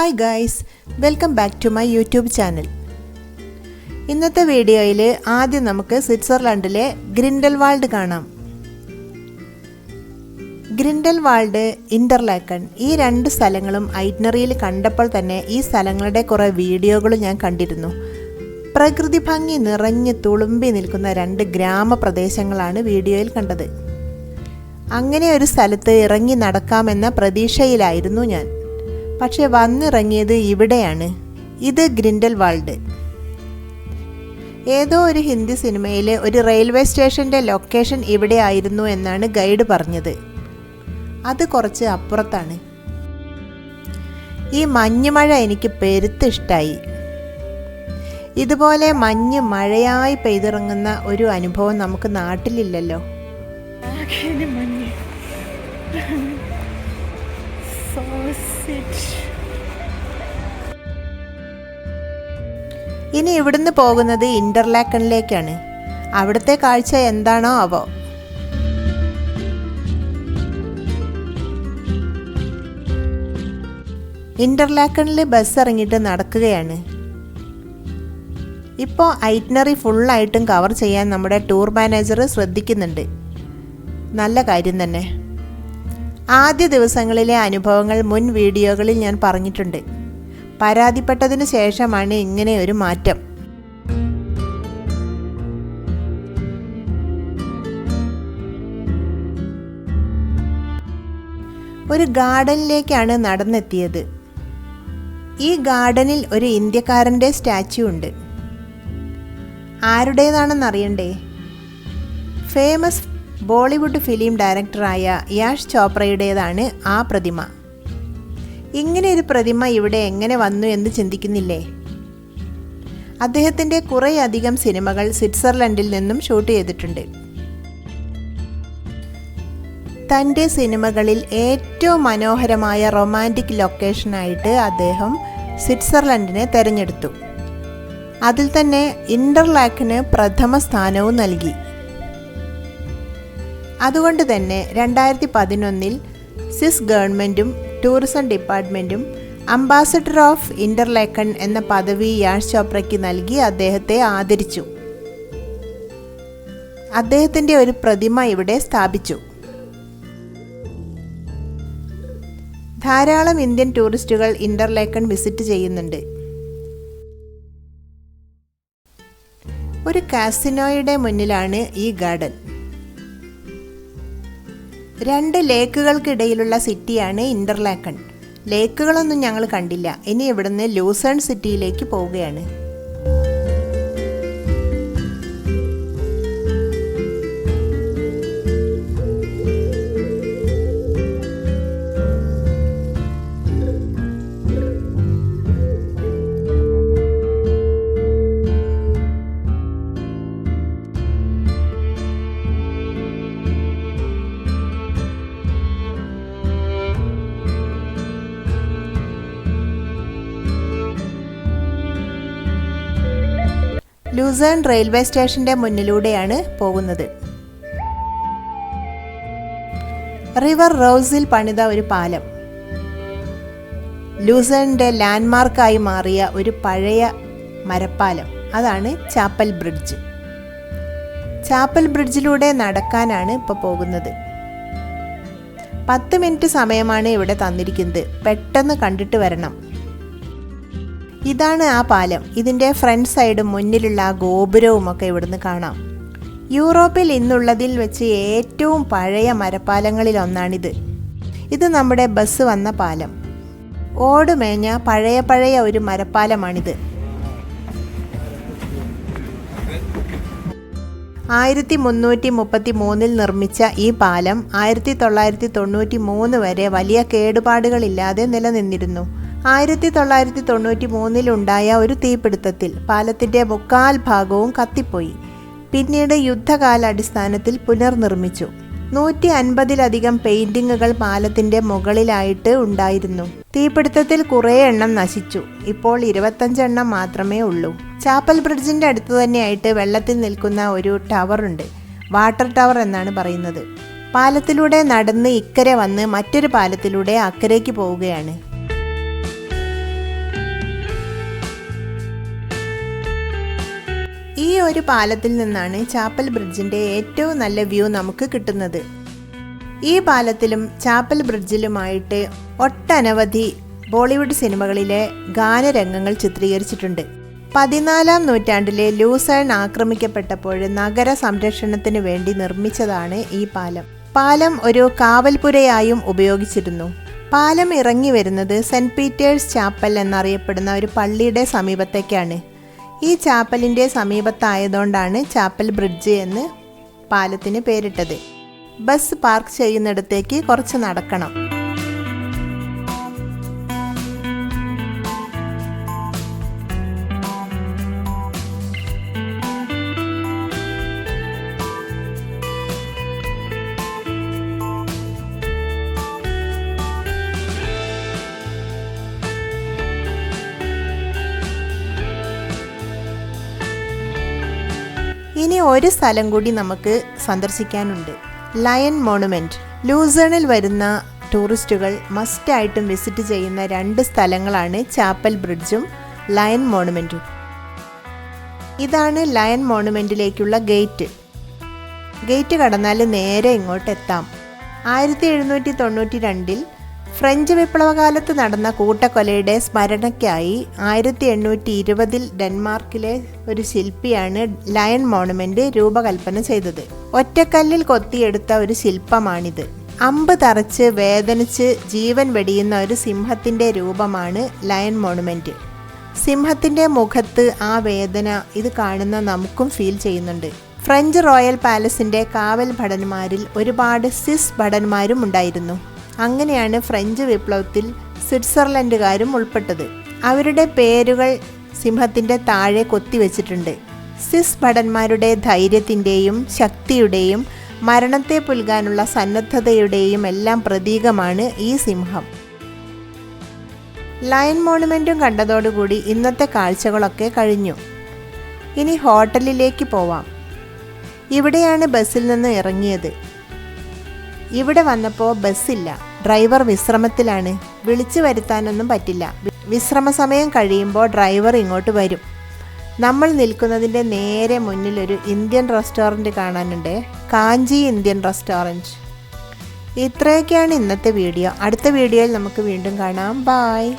Hi guys welcome back to my YouTube channel ഇന്നത്തെ വീഡിയോയിൽ ആദ്യം നമുക്ക് സ്വിറ്റ്സർലൻഡിലെ ഗ്രിൻഡൽവാൾഡ് കാണാം. ഗ്രിൻഡൽ വാൾഡ് ഇന്റർലാക്കൺ ഈ രണ്ട് സ്ഥലങ്ങളും ഐറ്റ്നറിയിൽ കണ്ടപ്പോൾ തന്നെ ഈ സ്ഥലങ്ങളുടെ കുറേ വീഡിയോകളും ഞാൻ കണ്ടിരുന്നു. പ്രകൃതി ഭംഗി നിറഞ്ഞ് തുളുമ്പി നിൽക്കുന്ന രണ്ട് ഗ്രാമപ്രദേശങ്ങളാണ് വീഡിയോയിൽ കണ്ടത്. അങ്ങനെ ഒരു സ്ഥലത്ത് ഇറങ്ങി നടക്കാമെന്ന പ്രതീക്ഷയിലായിരുന്നു ഞാൻ. പക്ഷെ വന്നിറങ്ങിയത് ഇവിടെയാണ്. ഇത് ഗ്രിൻഡൽ വാൾഡ് ഏതോ ഒരു ഹിന്ദി സിനിമയിലെ ഒരു റെയിൽവേ സ്റ്റേഷന്റെ ലൊക്കേഷൻ ഇവിടെ ആയിരുന്നു എന്നാണ് ഗൈഡ് പറഞ്ഞത്. അത് കുറച്ച് അപ്പുറത്താണ്. ഈ മഞ്ഞുമഴ എനിക്ക് പെരുത്ത് ഇഷ്ടമായി ഇതുപോലെ മഞ്ഞ് മഴയായി പെയ്തിറങ്ങുന്ന ഒരു അനുഭവം നമുക്ക് നാട്ടിലില്ലല്ലോ. ഇനി ഇവിടുന്ന് പോകുന്നത് ഇന്റർലാക്കണിലേക്കാണ്. അവിടുത്തെ കാഴ്ച എന്താണോ അവോ? ഇന്റർലാക്കണിൽ ബസ് ഇറങ്ങിയിട്ട് നടക്കുകയാണ്. ഇപ്പോൾ ഐറ്റ്നറി ഫുള്ളായിട്ടും കവർ ചെയ്യാൻ നമ്മുടെ ടൂർ മാനേജർ ശ്രദ്ധിക്കുന്നുണ്ട്. നല്ല കാര്യം തന്നെ. ആദ്യ ദിവസങ്ങളിലെ അനുഭവങ്ങൾ മുൻ വീഡിയോകളിൽ ഞാൻ പറഞ്ഞിട്ടുണ്ട്. പരാതിപ്പെട്ടതിനു ശേഷമാണ് ഇങ്ങനെ ഒരു മാറ്റം. ഒരു ഗാർഡനിലേക്കാണ് നടന്നെത്തിയത്. ഈ ഗാർഡനിൽ ഒരു ഇന്ത്യക്കാരന്റെ സ്റ്റാച്യു ഉണ്ട്. ആരുടേതാണെന്ന് അറിയണ്ടേ ഫേമസ് ബോളിവുഡ് ഫിലിം ഡയറക്ടറായ യാഷ് ചോപ്രയുടേതാണ് ആ പ്രതിമ. ഇങ്ങനെ ഒരു പ്രതിമ ഇവിടെ എങ്ങനെ വന്നു എന്ന് ചിന്തിക്കുന്നില്ലേ? അദ്ദേഹത്തിന്റെ കുറേയധികം സിനിമകൾ സ്വിറ്റ്സർലൻഡിൽ നിന്നും ഷൂട്ട് ചെയ്തിട്ടുണ്ട്. തന്റെ സിനിമകളിൽ ഏറ്റവും മനോഹരമായ റൊമാന്റിക് ലൊക്കേഷനായിട്ട് അദ്ദേഹം സ്വിറ്റ്സർലൻഡിനെ തിരഞ്ഞെടുത്തു. അതിൽ തന്നെ ഇന്റർലാക്കിന് പ്രഥമ സ്ഥാനവും നൽകി. അതുകൊണ്ട് തന്നെ രണ്ടായിരത്തി പതിനൊന്നിൽ സ്വിസ് ഗവൺമെന്റും ടൂറിസം ഡിപ്പാർട്ട്മെന്റും അംബാസഡർ ഓഫ് ഇന്റർലേക്കൺ എന്ന പദവി യാഷ് ചോപ്രയ്ക്ക് നൽകി അദ്ദേഹത്തെ ആദരിച്ചു. അദ്ദേഹത്തിന്റെ ഒരു പ്രതിമ ഇവിടെ സ്ഥാപിച്ചു. ധാരാളം ഇന്ത്യൻ ടൂറിസ്റ്റുകൾ ഇന്റർലേക്കൺ വിസിറ്റ് ചെയ്യുന്നുണ്ട്. ഒരു കാസിനോയുടെ മുന്നിലാണ് ഈ ഗാർഡൻ. രണ്ട് ലേക്കുകൾക്കിടയിലുള്ള സിറ്റിയാണ് ഇന്റർലാക്കൺ. ലേക്കുകളൊന്നും ഞങ്ങൾ കണ്ടില്ല. ഇനി ഇവിടുന്ന് ലൂസേൺ സിറ്റിയിലേക്ക് പോവുകയാണ്. ലൂസേൺ റെയിൽവേ സ്റ്റേഷന്റെ മുന്നിലൂടെയാണ് പോകുന്നത്. റിവർ റോസിൽ പണിത ഒരു പാലം. ലൂസേണിന്റെ ലാൻഡ്മാർക്കായി മാറിയ ഒരു പഴയ മരപ്പാലം. അതാണ് ചാപ്പൽ ബ്രിഡ്ജ്. ചാപ്പൽ ബ്രിഡ്ജിലൂടെ നടക്കാനാണ് ഇപ്പോൾ പോകുന്നത്. പത്ത് മിനിറ്റ് സമയമാണ് ഇവിടെ തന്നിരിക്കുന്നത്. പെട്ടെന്ന് കണ്ടിട്ട് വരണം. ഇതാണ് ആ പാലം. ഇതിന്റെ ഫ്രണ്ട് സൈഡും മുന്നിലുള്ള ആ ഗോപുരവും ഒക്കെ ഇവിടുന്ന് കാണാം. യൂറോപ്പിൽ ഇന്നുള്ളതിൽ വെച്ച് ഏറ്റവും പഴയ മരപ്പാലങ്ങളിൽ ഒന്നാണിത്. ഇത് നമ്മുടെ ബസ് വന്ന പാലം. ഓടുമേഞ്ഞ പഴയ പഴയ ഒരു മരപ്പാലമാണിത്. ആയിരത്തി മുന്നൂറ്റി മുപ്പത്തി മൂന്നിൽ നിർമ്മിച്ച ഈ പാലം ആയിരത്തി തൊള്ളായിരത്തി തൊണ്ണൂറ്റി മൂന്ന് വരെ വലിയ കേടുപാടുകളില്ലാതെ നിലനിന്നിരുന്നു. ആയിരത്തി തൊള്ളായിരത്തി തൊണ്ണൂറ്റി മൂന്നിലുണ്ടായ ഒരു തീപിടുത്തത്തിൽ പാലത്തിന്റെ മുക്കാൽ ഭാഗവും കത്തിപ്പോയി. പിന്നീട് യുദ്ധകാലാടിസ്ഥാനത്തിൽ പുനർനിർമ്മിച്ചു. നൂറ്റി അൻപതിലധികം പെയിന്റിങ്ങുകൾ പാലത്തിന്റെ മുകളിലായിട്ട് ഉണ്ടായിരുന്നു. തീപിടുത്തത്തിൽ കുറേ എണ്ണം നശിച്ചു. ഇപ്പോൾ ഇരുപത്തഞ്ചെണ്ണം മാത്രമേ ഉള്ളൂ. ചാപ്പൽ ബ്രിഡ്ജിന്റെ അടുത്ത് തന്നെയായിട്ട് വെള്ളത്തിൽ നിൽക്കുന്ന ഒരു ടവറുണ്ട് വാട്ടർ ടവർ എന്നാണ് പറയുന്നത്. പാലത്തിലൂടെ നടന്ന് ഇക്കരെ വന്ന് മറ്റൊരു പാലത്തിലൂടെ അക്കരയ്ക്ക് പോവുകയാണ്. ഒരു പാലത്തിൽ നിന്നാണ് ചാപ്പൽ ബ്രിഡ്ജിന്റെ ഏറ്റവും നല്ല വ്യൂ നമുക്ക് കിട്ടുന്നത്. ഈ പാലത്തിലും ചാപ്പൽ ബ്രിഡ്ജിലുമായിട്ട് ഒട്ടനവധി ബോളിവുഡ് സിനിമകളിലെ ഗാനരംഗങ്ങൾ ചിത്രീകരിച്ചിട്ടുണ്ട്. പതിനാലാം നൂറ്റാണ്ടിലെ ലൂസൺ ആക്രമിക്കപ്പെട്ടപ്പോൾ നഗര സംരക്ഷണത്തിന് വേണ്ടി നിർമ്മിച്ചതാണ് ഈ പാലം. പാലം ഒരു കാവൽപുരയായും ഉപയോഗിച്ചിരുന്നു. പാലം ഇറങ്ങി വരുന്നത് സെന്റ് പീറ്റേഴ്സ് ചാപ്പൽ എന്നറിയപ്പെടുന്ന ഒരു പള്ളിയുടെ സമീപത്തേക്കാണ്. ഈ ചാപ്പലിന്റെ സമീപത്തായതുകൊണ്ടാണ് ചാപ്പൽ ബ്രിഡ്ജ് എന്ന് പാലത്തിന് പേരിട്ടത്. ബസ് പാർക്ക് ചെയ്യുന്നിടത്തേക്ക് കുറച്ച് നടക്കണം. ഒരു സ്ഥലം കൂടി നമുക്ക് സന്ദർശിക്കാനുണ്ട്. ലയൺ മോണുമെന്റ് ലൂസേണിൽ വരുന്ന ടൂറിസ്റ്റുകൾ മസ്റ്റായിട്ടും വിസിറ്റ് ചെയ്യുന്ന രണ്ട് സ്ഥലങ്ങളാണ് ചാപ്പൽ ബ്രിഡ്ജും ലയൺ മോണുമെന്റും ഇതാണ് ലയൺ മോണുമെന്റിലേക്കുള്ള ഗേറ്റ് ഗേറ്റ് കടന്നാൽ നേരെ ഇങ്ങോട്ട് എത്താം ആയിരത്തി എഴുന്നൂറ്റി തൊണ്ണൂറ്റി രണ്ടിൽ ഫ്രഞ്ച് വിപ്ലവകാലത്ത് നടന്ന കൂട്ടക്കൊലയുടെ സ്മരണയ്ക്കായി ആയിരത്തി എണ്ണൂറ്റി ഇരുപതിൽ ഡെൻമാർക്കിലെ ഒരു ശില്പിയാണ് ലയൺ മോണുമെന്റ് രൂപകൽപ്പന ചെയ്തത്. ഒറ്റക്കല്ലിൽ കൊത്തിയെടുത്ത ഒരു ശില്പമാണിത്. അമ്പ് തറച്ച് വേദനിച്ച് ജീവൻ വെടിയുന്ന ഒരു സിംഹത്തിന്റെ രൂപമാണ് ലയൺ മോണുമെന്റ്. സിംഹത്തിന്റെ മുഖത്ത് ആ വേദന ഇത് കാണുന്ന നമുക്കും ഫീൽ ചെയ്യുന്നുണ്ട്. ഫ്രഞ്ച് റോയൽ പാലസിന്റെ കാവൽ ഭടന്മാരിൽ ഒരുപാട് സിസ് ഭടന്മാരും ഉണ്ടായിരുന്നു. അങ്ങനെയാണ് ഫ്രഞ്ച് വിപ്ലവത്തിൽ സ്വിറ്റ്സർലൻഡുകാരും ഉൾപ്പെട്ടത്. അവരുടെ പേരുകൾ സിംഹത്തിന്റെ താഴെ കൊത്തിവെച്ചിട്ടുണ്ട്. സിസ് ഭടന്മാരുടെ ധൈര്യത്തിന്റെയും ശക്തിയുടെയും മരണത്തെ പുൽകാനുള്ള സന്നദ്ധതയുടെയും എല്ലാം പ്രതീകമാണ് ഈ സിംഹം. ലയൺ മോണുമെന്റും കണ്ടതോടുകൂടി ഇന്നത്തെ കാഴ്ചകളൊക്കെ കഴിഞ്ഞു. ഇനി ഹോട്ടലിലേക്ക് പോവാം. ഇവിടെയാണ് ബസ്സിൽ നിന്ന് ഇറങ്ങിയത്. ഇവിടെ വന്നപ്പോൾ ബസ്സില്ല. ഡ്രൈവർ വിശ്രമത്തിലാണ്. വിളിച്ചു വരുത്താനൊന്നും പറ്റില്ല. വിശ്രമ സമയം കഴിയുമ്പോൾ ഡ്രൈവർ ഇങ്ങോട്ട് വരും. നമ്മൾ നിൽക്കുന്നതിന്റെ നേരെ മുന്നിലൊരു ഇന്ത്യൻ റെസ്റ്റോറന്റ് കാണാനുണ്ട്. കാഞ്ചി ഇന്ത്യൻ റെസ്റ്റോറന്റ് ഇത്രയൊക്കെയാണ് ഇന്നത്തെ വീഡിയോ. അടുത്ത വീഡിയോയിൽ നമുക്ക് വീണ്ടും കാണാം. ബായ്